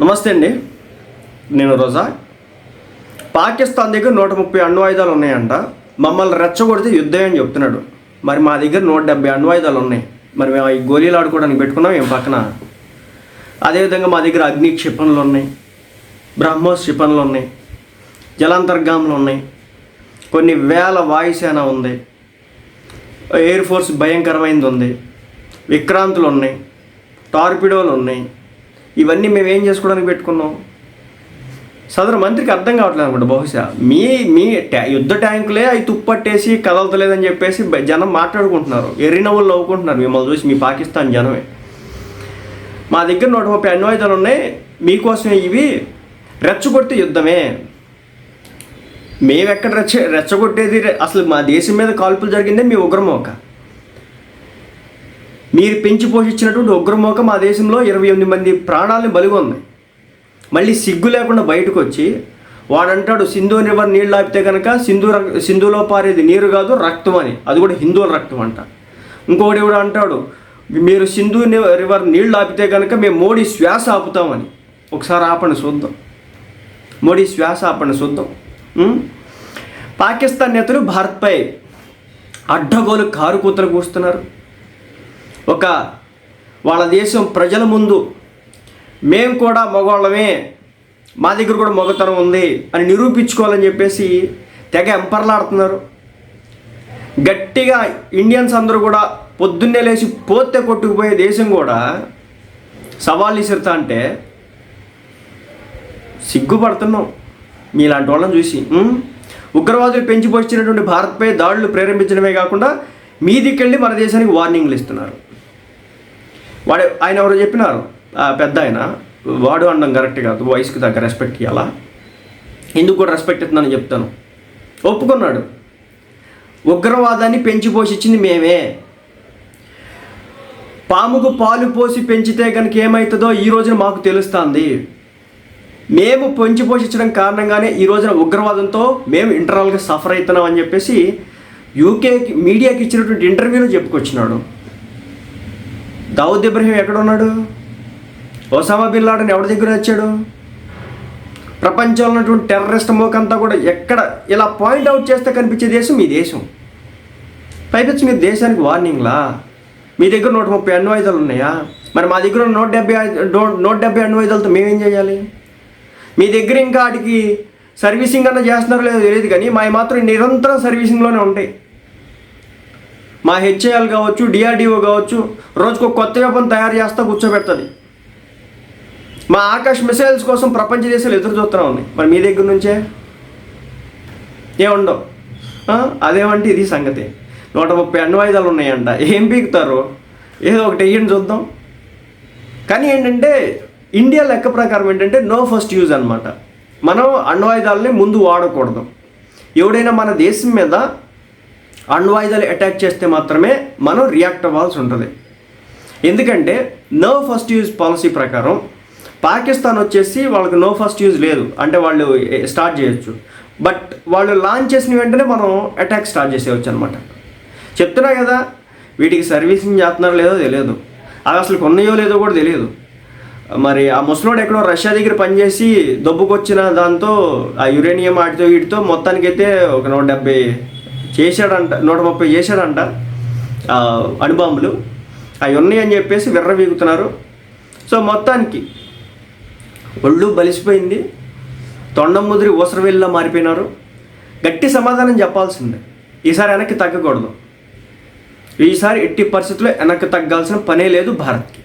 నమస్తే అండి. నేను రోజా. పాకిస్తాన్ దగ్గర నూట ముప్పై అణ్వాయుధాలు ఉన్నాయంట. మమ్మల్ని రెచ్చగొడితే యుద్ధం అని చెప్తున్నాడు. మరి మా దగ్గర నూట డెబ్బై అణ్వాయుధాలు ఉన్నాయి. మరి మేము ఈ గోళీలు ఆడుకోవడానికి పెట్టుకున్నాం మేము పక్కన. అదేవిధంగా మా దగ్గర అగ్ని క్షిపణులు ఉన్నాయి. బ్రహ్మోస్ క్షిపణులు ఉన్నాయి. జలాంతర్గాములు ఉన్నాయి. కొన్ని వేల వాయుసేన ఉంది. ఎయిర్ ఫోర్స్ భయంకరమైనది ఉంది. విక్రాంతులు ఉన్నాయి. టార్పిడోలు ఉన్నాయి. ఇవన్నీ మేము ఏం చేసుకోవడానికి పెట్టుకున్నాం? సదరు మంత్రికి అర్థం కావట్లేదు అనుకుంటా బహుశా. మీ మీ ట్యా యుద్ధ ట్యాంకులే అవి తుప్పట్టేసి కదలతలేదని చెప్పేసి జనం మాట్లాడుకుంటున్నారు. ఎర్రి నవ్వులు నవ్వుకుంటున్నారు. మిమ్మల్ని చూసి మీ పాకిస్తాన్ జనమే. మా దగ్గర నూట ముప్పై అణ్వాయుధాలు ఉన్నాయి. మీకోసమే ఇవి. రెచ్చగొడితే యుద్ధమే. మేము ఎక్కడ రెచ్చ రెచ్చగొట్టేది? అసలు మా దేశం మీద కాల్పులు జరిగిందే మీ ఉగ్రమోక. మీరు పెంచి పోషించినటువంటి ఉగ్రమోక మా దేశంలో ఇరవై ఎనిమిది మంది ప్రాణాలను బలిగొంది మళ్ళీ సిగ్గు లేకుండా బయటకు వచ్చి వాడంటాడు సింధు నివర్ నీళ్ళు ఆపితే కనుక సింధు రక్- సింధులో పారేది నీరు కాదు రక్తం అని. అది కూడా హిందువుల రక్తం అంట. ఇంకోటి కూడా అంటాడు మీరు సింధు రివర్ నీళ్ళు ఆపితే కనుక మేము మోడీ శ్వాస ఆపుతామని ఒకసారి ఆపండి చూద్దాం. మోడీ శ్వాస ఆపండి చూద్దాం. పాకిస్తాన్ నేతలు భారత్పై అడ్డగోలు కారు కూతలు కూస్తున్నారు. ఒక వాళ్ళ దేశం ప్రజల ముందు మేము కూడా మగవాళ్ళమే మా దగ్గర కూడా మగతనం ఉంది అని నిరూపించుకోవాలని చెప్పేసి తెగ ఎంపర్లాడుతున్నారు. గట్టిగా ఇండియన్స్ అందరూ కూడా పొద్దున్నే లేచి పోతే కొట్టుకుపోయే దేశం కూడా సవాళ్ళు ఇసురుతా అంటే సిగ్గుపడుతున్నాం. మీలాంటి వాళ్ళని చూసి ఉగ్రవాదులు పెంచిపోచ్చినటువంటి భారత్పై దాడులు ప్రేరేపించడమే కాకుండా మీదికెళ్ళి మన దేశానికి వార్నింగ్లు ఇస్తున్నారు. వాడు ఆయన ఎవరో చెప్పినారు. పెద్ద ఆయన. వాడు అనడం కరెక్ట్ కాదు వయసుకి తగ్గ రెస్పెక్ట్ ఇవ్వాలా ఎందుకు కూడా రెస్పెక్ట్ ఇస్తున్నానని చెప్తాను. ఒప్పుకున్నాడు. ఉగ్రవాదాన్ని పెంచి పోషించింది మేమే. పాముకు పాలు పోసి పెంచితే కనుక ఏమవుతుందో ఈ రోజున మాకు తెలుస్తుంది. మేము పెంచి పోషించడం కారణంగానే ఈ రోజున ఉగ్రవాదంతో మేము ఇంటర్నల్గా సఫర్ అవుతున్నాం అని చెప్పేసి యూకే మీడియాకి ఇచ్చినటువంటి ఇంటర్వ్యూలో చెప్పుకొచ్చినాడు. దావుద్ ఇబ్రహీం ఎక్కడ ఉన్నాడు ఒసామా బిన్ లాడన్ ఎవరి దగ్గర వచ్చాడు? ప్రపంచంలో ఉన్నటువంటి టెర్రరిస్ట్ మోకంతా కూడా ఎక్కడ ఇలా పాయింట్ అవుట్ చేస్తే కనిపించే దేశం మీ దేశం. పైపెచ్చి మీరు దేశానికి వార్నింగ్లా మీ దగ్గర నూట ముప్పై అణ్వాయుధాలు ఉన్నాయా? మరి మా దగ్గర నూట డెబ్బై నూట డెబ్బై అణ్వాయుధాలతో మేమేం చేయాలి? మీ దగ్గర ఇంకా వాటికి సర్వీసింగ్ అన్న చేస్తున్నారో లేదో తెలియదు కానీ మా మాత్రం నిరంతరం సర్వీసింగ్లోనే ఉంటాయి. మా హెచ్ఏఎల్ కావచ్చు డిఆర్డిఓ కావచ్చు రోజుకు కొత్త వ్యూహం తయారు చేస్తా కూర్చోబెడుతుంది. మా ఆకాశ్ మిసైల్స్ కోసం ప్రపంచ దేశాలు ఎదురు చూస్తూనే ఉన్నాయి. మరి మీ దగ్గర నుంచే? ఏముండవు. అదేమంటే ఇది సంగతి. నూట ముప్పై అణ్వాయుధాలు ఉన్నాయంట. ఏం పీకుతారు? ఏదో ఒకటి వెయ్యండి చూద్దాం. కానీ ఏంటంటే ఇండియా లెక్క ప్రకారం ఏంటంటే నో ఫస్ట్ యూజ్ అనమాట మనం అణ్వాయుధాలని ముందు వాడకూడదు. ఎవడైనా మన దేశం మీద అణ్వాయుధాలు అటాక్ చేస్తే మాత్రమే మనం రియాక్ట్ అవ్వాల్సి ఉంటుంది. ఎందుకంటే నో ఫస్ట్ యూజ్ పాలసీ ప్రకారం పాకిస్తాన్ వచ్చేసి వాళ్ళకి నో ఫస్ట్ యూజ్ లేదు. అంటే వాళ్ళు స్టార్ట్ చేయొచ్చు. బట్ వాళ్ళు లాంచ్ చేసిన వెంటనే మనం అటాక్ స్టార్ట్ చేసేయచ్చు అనమాట చెప్తున్నా కదా వీటికి సర్వీసింగ్ చేస్తున్నారో లేదో తెలియదు. అవి అసలు కొన్నాయో లేదో కూడా తెలియదు. మరి ఆ ముసలోడు ఎక్కడో రష్యా దగ్గర పనిచేసి దొబ్బుకొచ్చిన దాంతో ఆ యురేనియం వాటితో వీటితో మొత్తానికైతే ఒక నూట డెబ్బై చేశాడంట నూట ముప్పై చేశాడంట అణుబాంబులు. అవి ఉన్నాయని చెప్పేసి విర్రవీగుతున్నారు. సో మొత్తానికి ఒళ్ళు బలిసిపోయింది. తొండం ముదిరి ఊసరవేలిలా మారిపోయినారు. గట్టి సమాధానం చెప్పాల్సిందే. ఈసారి వెనక్కి తగ్గకూడదు. ఈసారి ఎట్టి పరిస్థితుల్లో వెనక్కి తగ్గాల్సిన పనే లేదు భారత్కి.